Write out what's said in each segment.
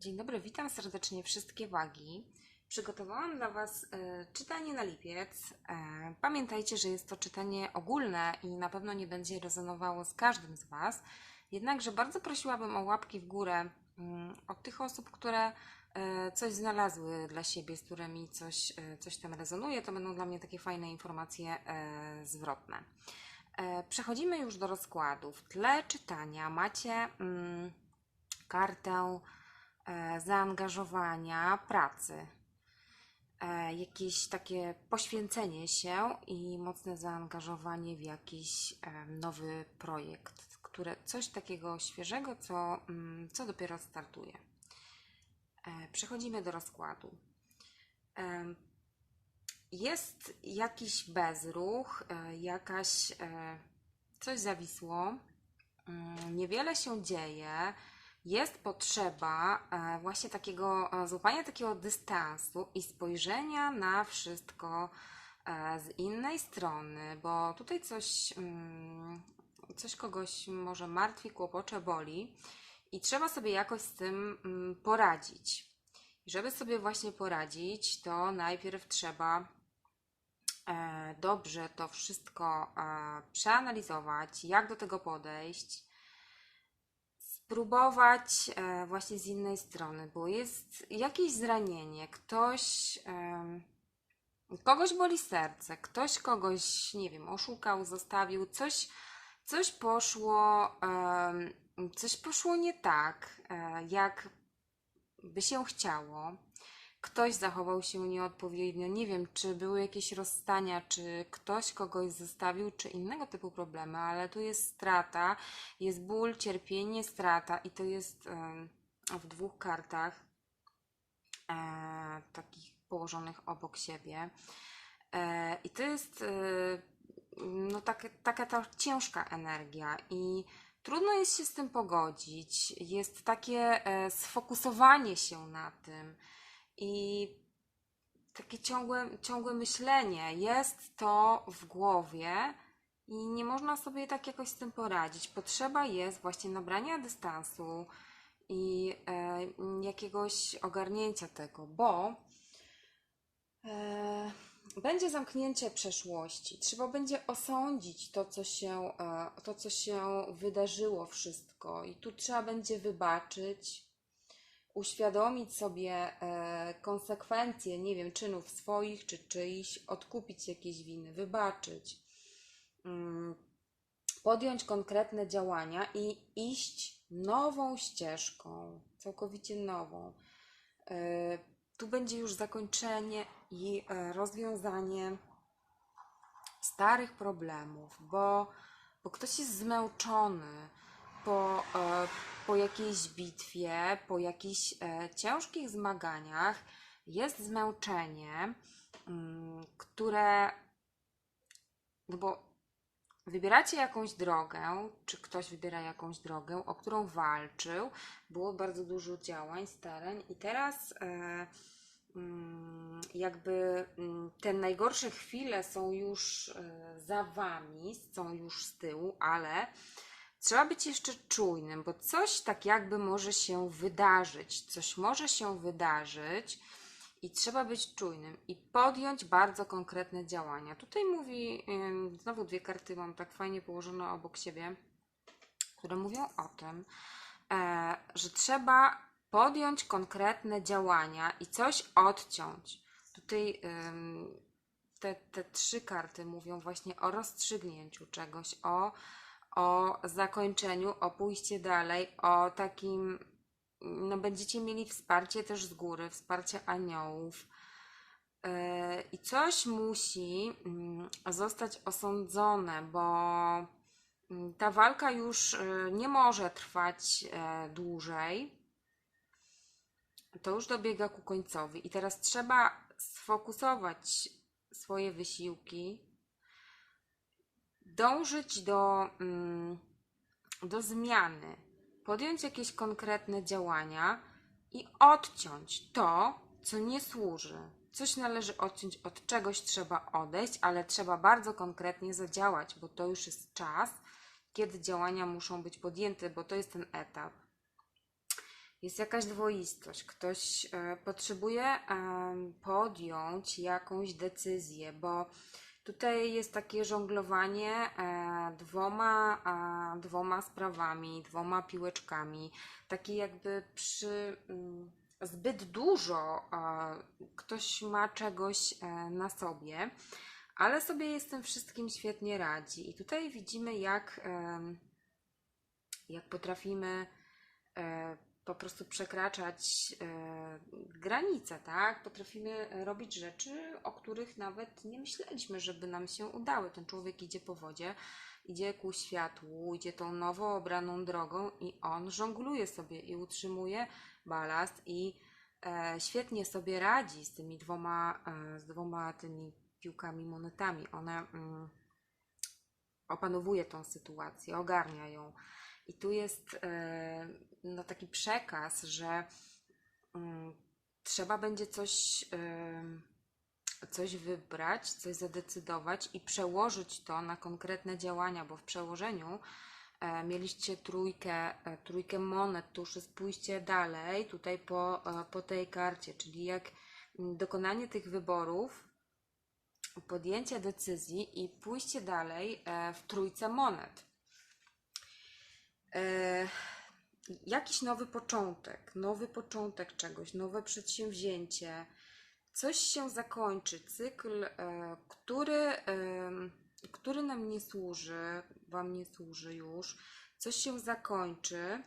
Dzień dobry, witam serdecznie wszystkie wagi. Przygotowałam dla Was e, czytanie na lipiec. E, pamiętajcie, że jest to czytanie ogólne i na pewno nie będzie rezonowało z każdym z Was. Jednakże bardzo prosiłabym o łapki w górę mm, od tych osób, które e, coś znalazły dla siebie, z którymi coś, coś tam rezonuje. To będą dla mnie takie fajne informacje zwrotne. Przechodzimy już do rozkładu. W tle czytania macie mm, kartę zaangażowania, pracy, e, jakieś takie poświęcenie się i mocne zaangażowanie w jakiś e, nowy projekt, które coś takiego świeżego, co, mm, co dopiero startuje. E, Przechodzimy do rozkładu. Jest jakiś bezruch, e, jakaś e, coś zawisło, mm, niewiele się dzieje, jest potrzeba e, właśnie takiego e, złapania takiego dystansu i spojrzenia na wszystko e, z innej strony, bo tutaj coś, mm, coś kogoś może martwi, kłopocze, boli i trzeba sobie jakoś z tym mm, poradzić. I żeby sobie właśnie poradzić, to najpierw trzeba dobrze to wszystko przeanalizować, jak do tego podejść, spróbować e, właśnie z innej strony, bo jest jakieś zranienie, ktoś, kogoś boli serce, ktoś kogoś, nie wiem, oszukał, zostawił, coś, coś poszło, coś poszło nie tak, e, jak by się chciało. Ktoś zachował się nieodpowiednio. Nie wiem, czy były jakieś rozstania, czy ktoś kogoś zostawił, czy innego typu problemy, ale tu jest strata, jest ból, cierpienie, strata i to jest w dwóch kartach e, takich położonych obok siebie. E, I to jest e, no, tak, taka ta ciężka energia i trudno jest się z tym pogodzić. Jest takie sfokusowanie się na tym i takie ciągłe, ciągłe myślenie. Jest to w głowie i nie można sobie tak jakoś z tym poradzić. Potrzeba jest właśnie nabrania dystansu i e, jakiegoś ogarnięcia tego, bo e, będzie zamknięcie przeszłości. Trzeba będzie osądzić to, co się, e, to, co się wydarzyło, wszystko. I tu trzeba będzie wybaczyć, uświadomić sobie e, konsekwencje, nie wiem, czynów swoich czy czyichś, odkupić jakieś winy, wybaczyć, mm, podjąć konkretne działania i iść nową ścieżką, całkowicie nową. E, tu będzie już zakończenie i e, rozwiązanie starych problemów, bo, bo ktoś jest zmęczony po, e, po jakiejś bitwie, po jakichś e, ciężkich zmaganiach. Jest zmęczenie, mm, które, no bo wybieracie jakąś drogę, czy ktoś wybiera jakąś drogę, o którą walczył, było bardzo dużo działań, starań, i teraz e, mm, jakby mm, te najgorsze chwile są już za wami, są już z tyłu, ale trzeba być jeszcze czujnym, bo coś tak jakby może się wydarzyć, coś może się wydarzyć. I trzeba być czujnym i podjąć bardzo konkretne działania. Tutaj mówi, znowu dwie karty mam tak fajnie położone obok siebie, które mówią o tym, e, że trzeba podjąć konkretne działania i coś odciąć. Tutaj te, te trzy karty mówią właśnie o rozstrzygnięciu czegoś, o, o zakończeniu, o pójście dalej, o takim no, będziecie mieli wsparcie też z góry, wsparcie aniołów. Yy, I coś musi mm, zostać osądzone, bo mm, ta walka już yy, nie może trwać e, dłużej. To już dobiega ku końcowi. I teraz trzeba sfokusować swoje wysiłki, dążyć do, mm, do zmiany podjąć jakieś konkretne działania i odciąć to, co nie służy. Coś należy odciąć, od czegoś trzeba odejść, ale trzeba bardzo konkretnie zadziałać, bo to już jest czas, kiedy działania muszą być podjęte, bo to jest ten etap. Jest jakaś dwoistość. Ktoś e, potrzebuje podjąć jakąś decyzję, bo tutaj jest takie żonglowanie e, dwoma, dwoma sprawami, dwoma piłeczkami. Taki jakby przy mm, zbyt dużo ktoś ma czegoś e, na sobie, ale sobie jest tym wszystkim świetnie radzi. I tutaj widzimy, jak, jak potrafimy e, po prostu przekraczać e, granice, tak? Potrafimy robić rzeczy, o których nawet nie myśleliśmy, żeby nam się udały. Ten człowiek idzie po wodzie, idzie ku światłu, idzie tą nowo obraną drogą i on żongluje sobie i utrzymuje balast i e, świetnie sobie radzi z tymi dwoma, e, z dwoma tymi piłkami, monetami. One mm, opanowuje tą sytuację, ogarnia ją. I tu jest e, no, taki przekaz, że mm, trzeba będzie coś, em, coś wybrać, coś zadecydować i przełożyć to na konkretne działania, bo w przełożeniu e, mieliście trójkę, e, trójkę monet, to już jest pójście dalej tutaj po, e, po tej karcie, czyli jak mm, dokonanie tych wyborów, podjęcie decyzji i pójście dalej e, w trójce monet. E, jakiś nowy początek, nowy początek czegoś, nowe przedsięwzięcie, coś się zakończy, cykl, e, który, em, który nam nie służy, Wam nie służy już, coś się zakończy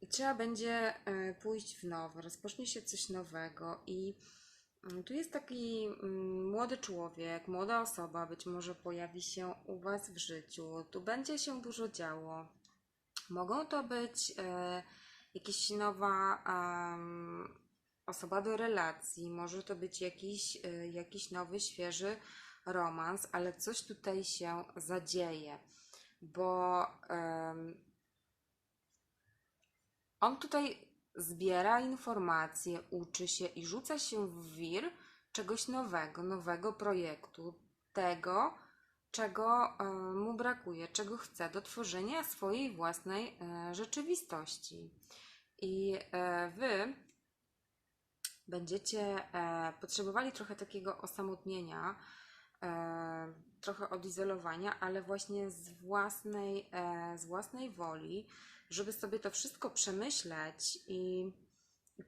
i trzeba będzie e, pójść w nowe, rozpocznie się coś nowego i mm, tu jest taki mm, młody człowiek, młoda osoba, być może pojawi się u Was w życiu, tu będzie się dużo działo. Mogą to być e, jakaś nowa osoba do relacji, może to być jakiś, e, jakiś nowy, świeży romans, ale coś tutaj się zadzieje, bo on tutaj zbiera informacje, uczy się i rzuca się w wir czegoś nowego, nowego projektu, tego, czego e, mu brakuje, czego chce do tworzenia swojej własnej e, rzeczywistości. I e, wy będziecie potrzebowali trochę takiego osamotnienia, trochę odizolowania, ale właśnie z własnej, z własnej woli, żeby sobie to wszystko przemyśleć i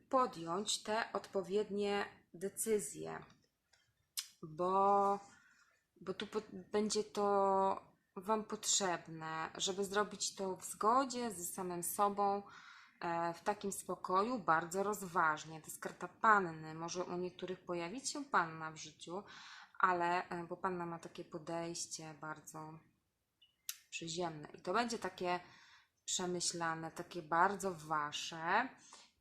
podjąć te odpowiednie decyzje, bo, bo tu będzie to Wam potrzebne, żeby zrobić to w zgodzie ze samym sobą, e, w takim spokoju, bardzo rozważnie. To jest karta panny. Może u niektórych pojawić się panna w życiu, ale e, bo panna ma takie podejście bardzo przyziemne. I to będzie takie przemyślane, takie bardzo wasze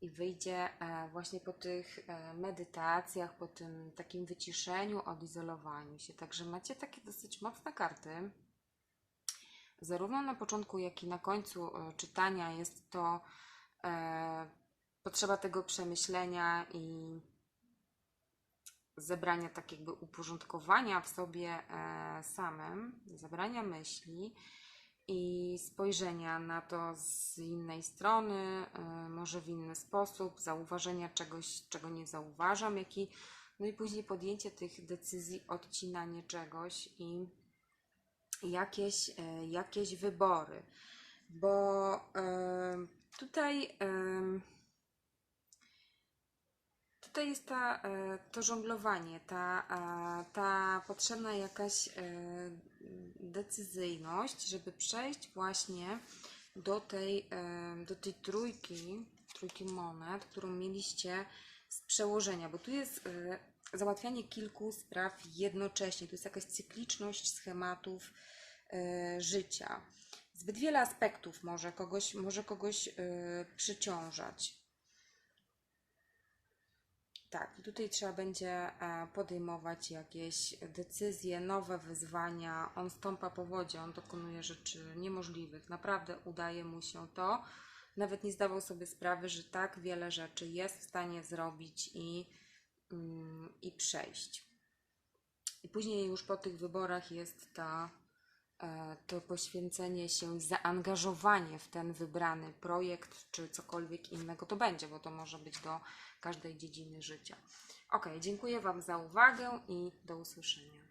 i wyjdzie e, właśnie po tych e, medytacjach, po tym takim wyciszeniu, odizolowaniu się. Także macie takie dosyć mocne karty. Zarówno na początku, jak i na końcu e, czytania jest to e, potrzeba tego przemyślenia i zebrania, tak jakby uporządkowania w sobie e, samym, zebrania myśli i spojrzenia na to z innej strony, e, może w inny sposób, zauważenia czegoś, czego nie zauważam, jak i, no i później podjęcie tych decyzji, odcinanie czegoś i jakieś, e, jakieś wybory. Bo e, tutaj, tutaj jest ta, to żonglowanie, ta, ta potrzebna jakaś decyzyjność, żeby przejść właśnie do tej, e, do tej trójki, trójki monet, którą mieliście z przełożenia, bo tu jest e, załatwianie kilku spraw jednocześnie. Tu jest jakaś cykliczność schematów e, życia. Zbyt wiele aspektów może kogoś, może kogoś przyciążać. Tak, i tutaj trzeba będzie e, podejmować jakieś decyzje, nowe wyzwania. On stąpa po wodzie, on dokonuje rzeczy niemożliwych. Naprawdę udaje mu się to. Nawet nie zdawał sobie sprawy, że tak wiele rzeczy jest w stanie zrobić i, mm, i przejść. I później już po tych wyborach jest ta to poświęcenie się, zaangażowanie w ten wybrany projekt, czy cokolwiek innego to będzie, bo to może być do każdej dziedziny życia. Ok, dziękuję Wam za uwagę i do usłyszenia.